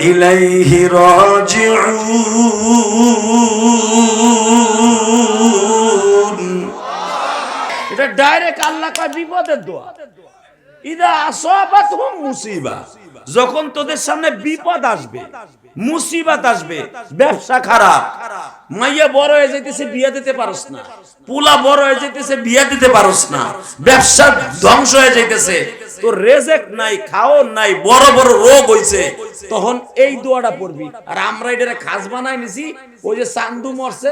إليه راجعون এটা ডাইরেক্ট আল্লাহ কয় বিপদের দোয়া ইদা আসবাত হুম মুসিবা যখন তোদের সামনে বিপদ আসবে মুসিবত আসবে ব্যবসা খারাপ মাইয়া বড় হয়ে যেতেছে বিয়ে দিতে পারস না পুলা বড় হয়ে যেতেছে বিয়ে দিতে পারস না ব্যবসা ধ্বংস হয়ে যাইতেছে তোর রেজেক নাই খাওন নাই, বড় বড় রোগ হইছে। তখন এই দোয়াটা পড়বি। আর আমরা এটা খাস বানাই নিছি, ওই যে চান্দু মরছে।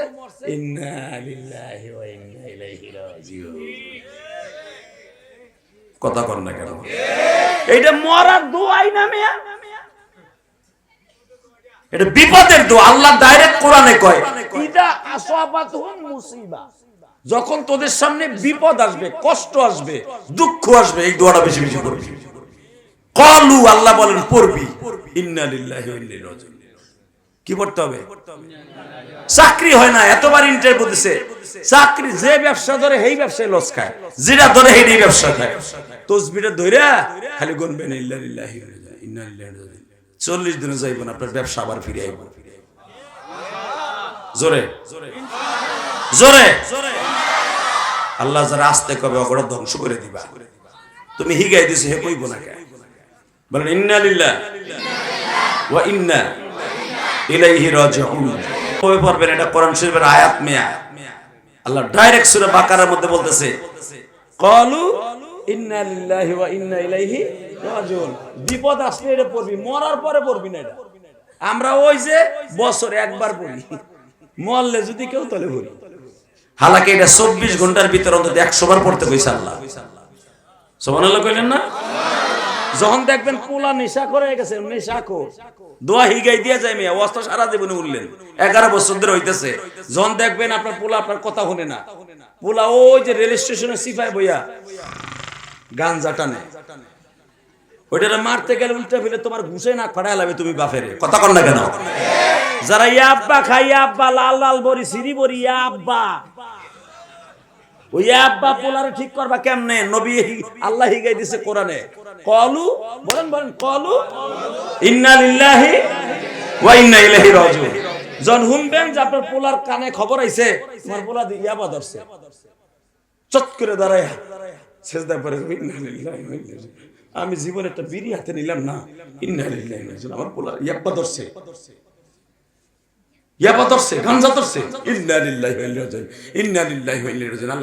কথা কর না কেন? এইটা মরার দোয়াই না মেয়া। এটা বিপদের দোয়া, আল্লাহ ডাইরেক্ট কোরআনে কয়, ইদা আসাবাতুহুম মুসিবা। যখন তোদের সামনে বিপদ আসবে, কষ্ট আসবে, দুঃখ আসবে, এই দোয়াটা বেশি বেশি করবি। কলু আল্লাহ বলেন, পড়বি। কি পড়তে হবে? চাকরি হয় না, এতবার ইন্টারভিউ দিছে। চাকরি যে ব্যবসা ধরে, সেই ব্যবসায় লস খায়। যেটা ধরে সেই ব্যবসা খায়। তসবিটা ধইরা খালি গনবেন ইল্লা লিল্লাহি ওয়া ইন্না ইলাইহি রাজিউন চল্লিশ দিনে যাইবেন আপনার ব্যবসা আবার ফিরে আইব। জোরে জোরে। আল্লাহ যারা আসতে কবে অগড় ধ্বংস করে দিবা। তুমি হিগাই দিছো হে কইব না কে বলেন ইন্না লিল্লাহ। ওয়া ইন্না ইলাইহি রাজিউন। কবে পড়বেন? এটা কোরআন শরীফের আয়াত মিয়া। আল্লাহ ডাইরেক্ট সূরা বাকারার মধ্যে বলতেছে ক্বালু ইন্না লিল্লাহি ওয়া ইন্না ইলাইহি রাজিউন। বিপদ আসলে এটা পড়বি মরার পরে পড়বি না এটা। আমরা ওই যে বছরে একবার পড়ি মরলে যদি কেউ তলে পড়ি হালাকি এটা চব্বিশ ঘণ্টার ভিতরে অন্তত একশো বার পড়তে কইছে আল্লাহ। সোমানাল্লাহ কইলেন না? যখন দেখবেন পোলা নেশা করে গেছে, নেশা কো দোয়া হিগাই দিয়া যায় মেয়ে অস্ত্র সারা জীবনে উঠলেন এগারো বছর ধরে হইতেছে। যখন দেখবেন আপনার পোলা আপনার কথা শুনে না। পোলা ওই যে রেল স্টেশনে সিফাই বইয়া গাঞ্জা টানে। ওইটা মারতে গেলে উল্টা ফেলে তোমার ঘুষে না ফাটাই লাগবে তুমি বাপেরে কথা কর না কেন? যারা ইয়া আব্বা খাই আব্বা লাল লাল সিঁড়ি বড়ি, ইয়া আব্বা। ওই আব্বা পোলারে ঠিক করবা কেমনে? নবী আল্লাহ দিছে কলু, বলেন বলেন, কলু। ইন্না লিল্লাহি ওয়া ইন্না ইলাইহি রাজিউন। জন হুনবেন যে আপনার পোলার কানে খবর আইছে, তোমার পোলা ইয়াবা ধরছে। চট করে দাঁড়ায়। সেজদা ইন্না লিল্লাহি ওয়া ইন্না আমি জীবনে একটা বিড়ি হাতে নিলাম না। ইন্না লিল্লাহি ওয়া ইন্না ইলাইহি আমার পোলা ইয়াব্বা ধরছে। ইয়াপা ধরছে, গাঞ্জা ধরছে। ইন্না লিল্লাহি ওয়া